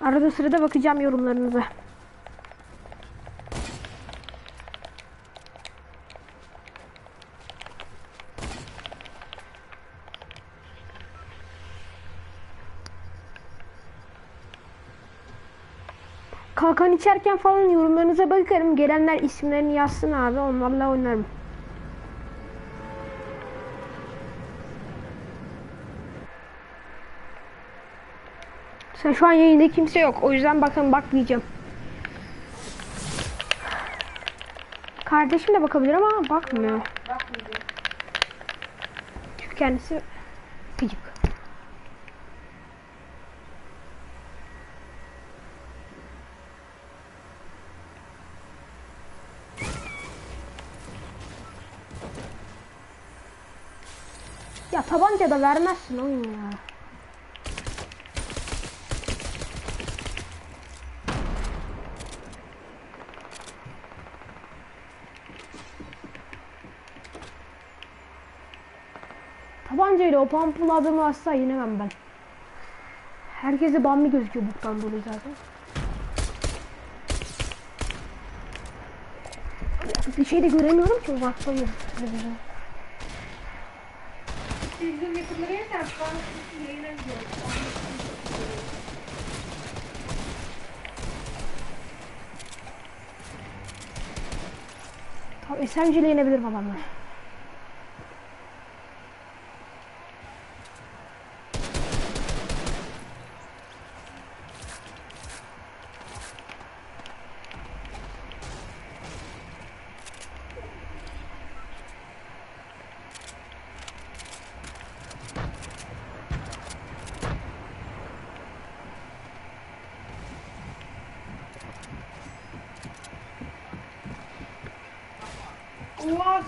Arada sırada bakacağım yorumlarınıza. Kalkan içerken falan yorumlarınıza bakarım. Gelenler isimlerini yazsın abi. Onlarla oynarım. Sen şu an yayında kimse yok. O yüzden bakın bakmayacağım. Kardeşim de bakabilir ama bakmıyor. Bakmayacağım. Çünkü kendisi gıcık. Ya tabanca da vermezsin oyun ya. Tabancayla o pampul adamı asla yenemem ben. Herkese bambi gözüküyor buktan dolayı zaten. Bir şey de göremiyorum ki uzaktayım. televizyon. Televizyon yakınları yeter. Şu an yayına gidiyoruz. Tamam SMG ile yenebilir adamlar.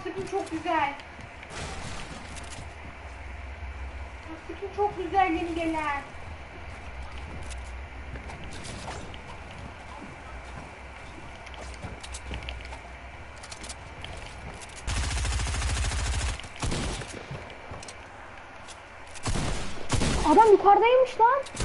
Skin çok güzel. Skin çok güzel yeni gelen. Adam yukarıdaymış lan.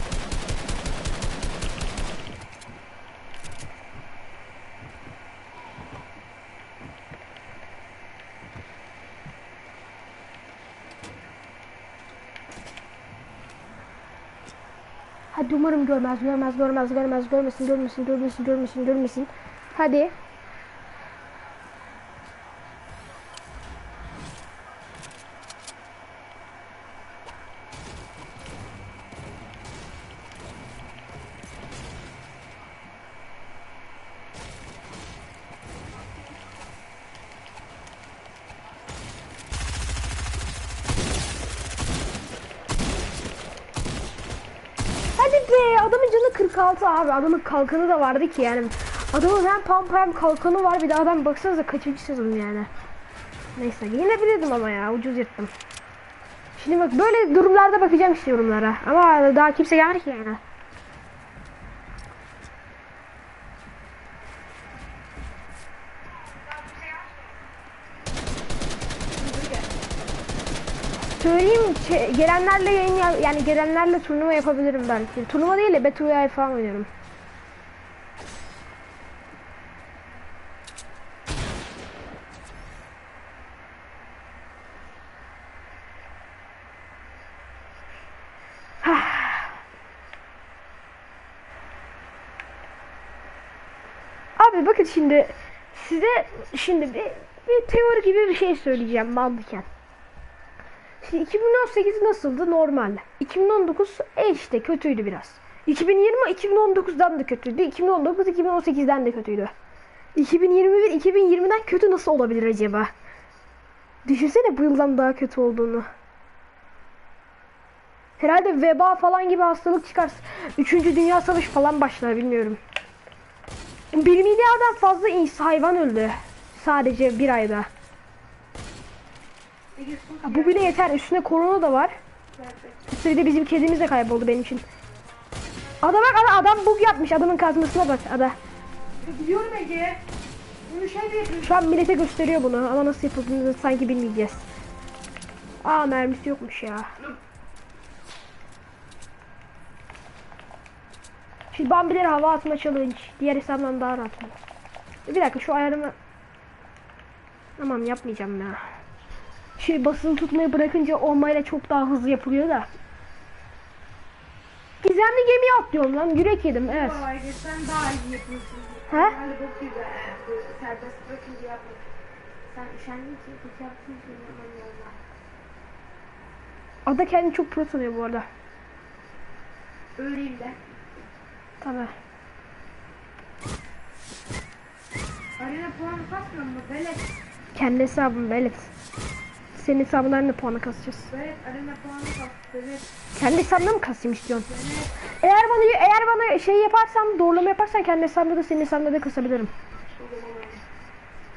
Hadi umarım görmez, görmez, görmez, görmez, görmesin, görmesin, görmesin, görmesin, görmesin. Hadi. 46 abi. Adamın kalkanı da vardı ki yani. Adamın hem pump hem kalkanı var. Bir de adam baksanıza kaçıncı sezon yani. Neyse yenebilirdim ama ya. Ucuz yırttım. Şimdi bak böyle durumlarda bakacağım işte yorumlara. Ama daha kimse gelmedi ki yani Söyleyeyim şey, gelenlerle yayın ya- yani gelenlerle turnuva yapabilirim belki. Turnuva değil de Battle Royale falan oynarım. Abi bakın şimdi size şimdi bir, bir teori gibi bir şey söyleyeceğim mantıken. Şimdi 2018 nasıldı? Normal. 2019 e işte kötüydü biraz. 2020 2019'dan da kötüydü. 2019 2018'den de kötüydü. 2021 2020'den kötü nasıl olabilir acaba? Düşünsene bu yıldan daha kötü olduğunu. Herhalde veba falan gibi hastalık çıkar. Üçüncü Dünya Savaşı falan başlar bilmiyorum. Bir milyardan fazla insan hayvan öldü. Sadece bir ayda. Bu bile yeter. Üstüne korona da var. Üstüne de bizim kedimiz de kayboldu benim için. Ada bak ada adam bug yapmış. Adamın kazmasına bak ada. Biliyorum Ege. Bunu şey de yapıyorsun. Şu an millete gösteriyor bunu ama nasıl yapıldığını sanki bilmeyeceğiz. Aa mermisi yokmuş ya. Şimdi Bambileri hava atma challenge. Diğer hesabından daha rahat. Bir dakika şu ayarımı... Tamam yapmayacağım ya. Şey basılı tutmayı bırakınca olmayla çok daha hızlı yapılıyor da. Gizemli gemiye atlıyorum lan. Yürek yedim evet. Sen daha iyi yapıyorsun. He? Ben de bok gibi bu serbest bırakınca yapmak. Sen üşendin ki. Ada kendini çok pro sanıyor bu arada. Öyleyim de. Tabii. Arena puanı kasmıyor mu? Belet. Kendi hesabım Belet. Senin hesabından ne puanı kasacağız? Belet arena puanı kas. Belet. Kendi hesabına mı kasayım istiyorsun? Eğer bana eğer bana şey yaparsam doğrulama yaparsan kendi hesabımda da senin hesabında da kasabilirim.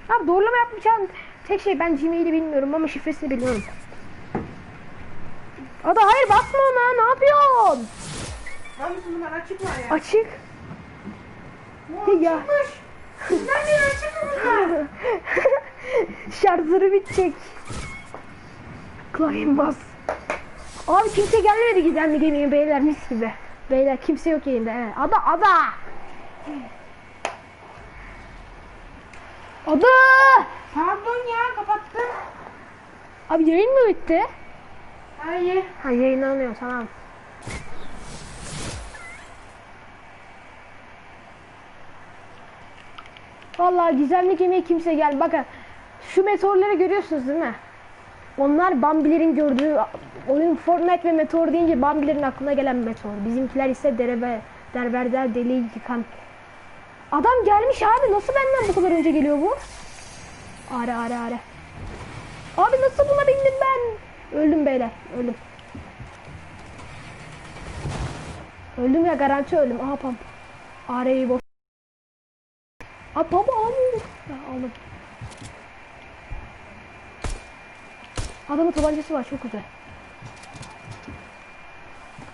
Abi doğrulama yapmayacağım. Tek şey ben Gmail'i bilmiyorum ama şifresini biliyorum. Ada hayır basma ona ne yapıyorsun? Numara açık var ya. Açık. Ya. açıkmış. Beri açık mı bunlar? Şarjları bitecek. Klavyem bas. Abi kimse gelmedi gizemli gemiye beyler mis gibi. Beyler kimse yok yerinde. Evet. Ada ada. Ada. Pardon ya kapattım. Abi yayın mı bitti? Hayır. Ha yayınlanıyor tamam. Vallahi gizemli gemiye kimse gel. Bakın şu meteorları görüyorsunuz değil mi? Onlar Bambilerin gördüğü oyun Fortnite ve meteor deyince Bambilerin aklına gelen meteor. Bizimkiler ise derebe, derberder deliği yıkan. Adam gelmiş abi nasıl benden bu kadar önce geliyor bu? Are are are. Abi nasıl buna bindim ben? Öldüm beyler öldüm. Öldüm ya garanti öldüm. Aha pam. Areyi boş. Aa baba. Ha, aldım. Adamın tabancası var çok güzel.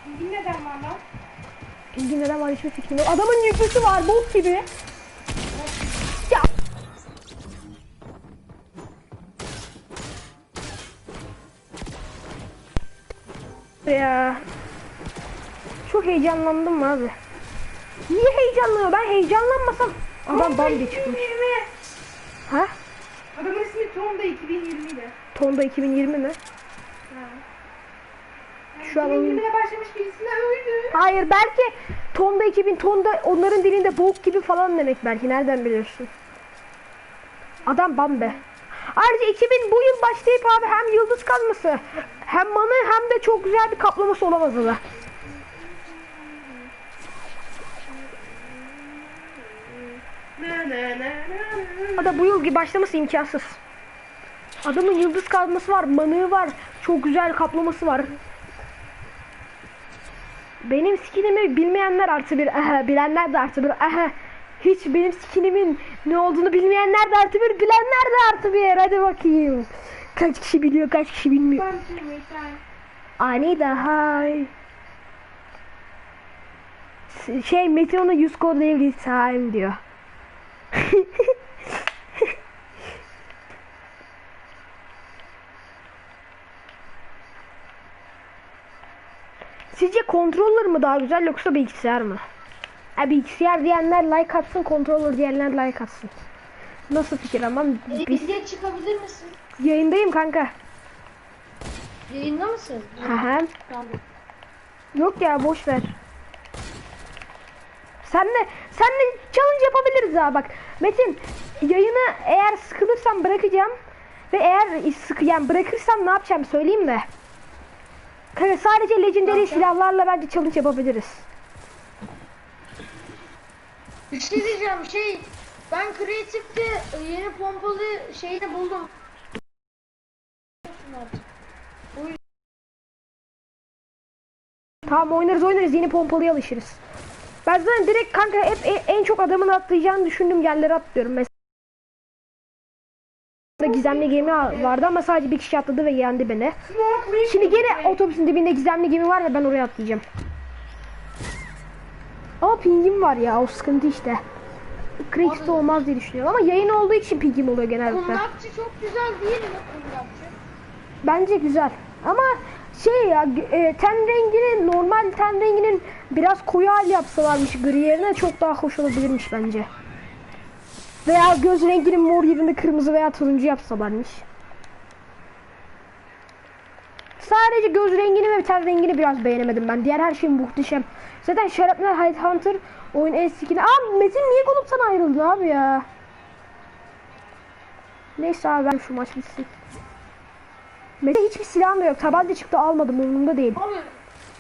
Bilgin neden var lan? İlgin neden var hiçbir fikrim yok. Adamın yüzüsü var bok gibi. Ya. Ya. Çok heyecanlandım abi. Niye heyecanlanıyor? Ben heyecanlanmasam adam Bambi çıkmış. 2020. Ha? Adamın ismi Tom da 2020 'de. Tonda 2020 mi? Şu an onun... 2020'de başlamış birisine öldü. Hayır belki tonda 2000 tonda onların dilinde bok gibi falan demek belki nereden biliyorsun? Adam bambe. Ayrıca 2000 bu yıl başlayıp abi hem yıldız kazması hem manı hem de çok güzel bir kaplaması olamaz da. Ne. Ada bu yıl gibi başlaması imkansız. Adamın yıldız kazması var, manığı var, çok güzel kaplaması var. Benim skinimi bilmeyenler artı bir, aha, bilenler de artı bir, aha. Hiç benim skinimin ne olduğunu bilmeyenler de artı bir, bilenler de artı bir. Hadi bakayım. Kaç kişi biliyor, kaç kişi bilmiyor. Ben şimdi sen. I need a high. S- Şey Meteor'un use code every time diyor. Sizce controller mı daha güzel yoksa bilgisayar mı? Ha, bilgisayar diyenler like atsın, controller diyenler like atsın. Nasıl fikir ama biz Bizde çıkabilir misin? yayındayım kanka. Yayında mısın? Aha. Tamam. Yok ya boş ver. Senle senle challenge yapabiliriz ha bak. Metin yayını eğer sıkılırsam bırakacağım ve eğer sık yani bırakırsam ne yapacağım söyleyeyim mi? Kanka sadece legendary silahlarla bence challenge yapabiliriz. Bir şey diyeceğim şey ben kreatifte yeni pompalı şeyini buldum. Tamam oynarız oynarız yeni pompalıya alışırız. Ben zaten direkt kanka hep en, en çok adamın atlayacağını düşündüm yerlere atlıyorum. Mesela gizemli gemi vardı ama sadece bir kişi atladı ve yendi beni. Şimdi gene otobüsün dibinde gizemli gemi var ve ben oraya atlayacağım. Ama pingim var ya o sıkıntı işte. Crack'te olmaz diye düşünüyorum ama yayın olduğu için pingim oluyor genellikle. Kundakçı çok güzel değil mi kundakçı? Bence güzel. Ama şey ya e, ten renginin normal ten renginin biraz koyu hal yapsalarmış gri yerine çok daha hoş olabilirmiş bence. Veya göz renginin mor yerine kırmızı veya turuncu yapsalarmış. Sadece göz rengini ve ten rengini biraz beğenemedim ben. Diğer her şey muhteşem. Zaten Şerapnel Headhunter oyun eskini. Aa Metin niye gruptan ayrıldı abi ya? Neyse abi ben şu maç bitsin. Metin hiçbir silahım da yok. Tabanca çıktı almadım umurumda değil. Abi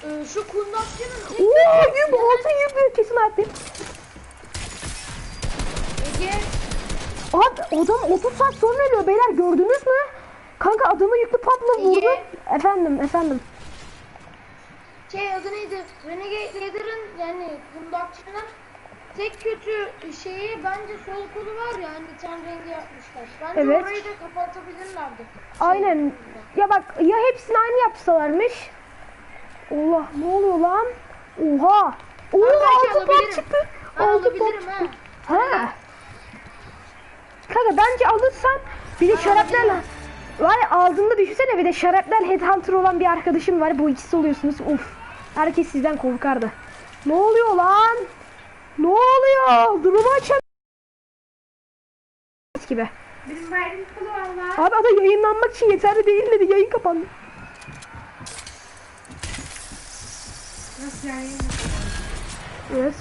e, şu kundakçının tek Oo yüp altı yüp kesin attım. Abi adam 30 saat sonra ölüyor beyler gördünüz mü? Kanka adamı yüklü papla vurdu. Efendim efendim. şey adı neydi? Renegade Leader'ın yani kundakçının tek kötü şeyi bence sol kolu var ya hani ten rengi yapmışlar. Bence Evet. orayı da kapatabilirlerdi. Aynen. Ya bak ya hepsini aynı yapsalarmış. Allah ne oluyor lan? Oha. Oo belki altı alabilirim. çıktı. Altı ha. çıktı. Ha. Kanka bence alırsan bir de şaraplarla var ya aldığında düşünsene bir de şaraplar headhunter olan bir arkadaşım var. Bu ikisi oluyorsunuz. Uf. Herkes sizden korkardı. Ne oluyor lan? Ne oluyor? Durumu açam gibi. Verdiğim kolu valla. Abi ada yayınlanmak için yeterli değil dedi. Yayın kapandı. Nasıl yani? Evet.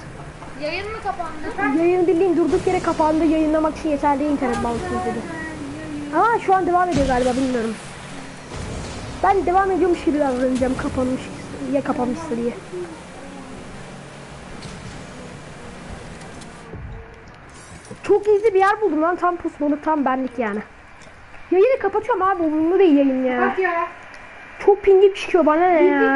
Yayın mı kapandı? Yayın bildiğin durduk yere kapandı. Yayınlamak için yeterli internet bağlantısını dedi. Ama şu an devam ediyor galiba bilmiyorum. Ben devam ediyormuş gibi davranacağım kapanmış ya kapanmışsa diye. Çok gizli bir yer buldum lan tam pusmalık tam benlik yani. Yayını kapatıyorum abi umurumda değil yayın ya. Bak ya. Çok pingim çıkıyor bana ne ya.